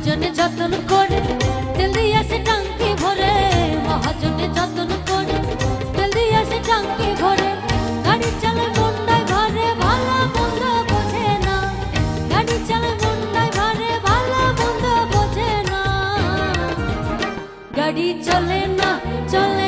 মহাজনে যতন করে, তেল দিয়েছে টাঙ্কি ভরে। মহাজনে যতন করে, তেল দিয়েছে টাঙ্কি ভরে। গাড়ি চালে মন্ডায় ঘরে ভালো মন্দ বোঝে না। গাড়ি চালে মন্ডায় ঘরে ভালো মন্দ বোঝে না। গাড়ি চলে না, চলে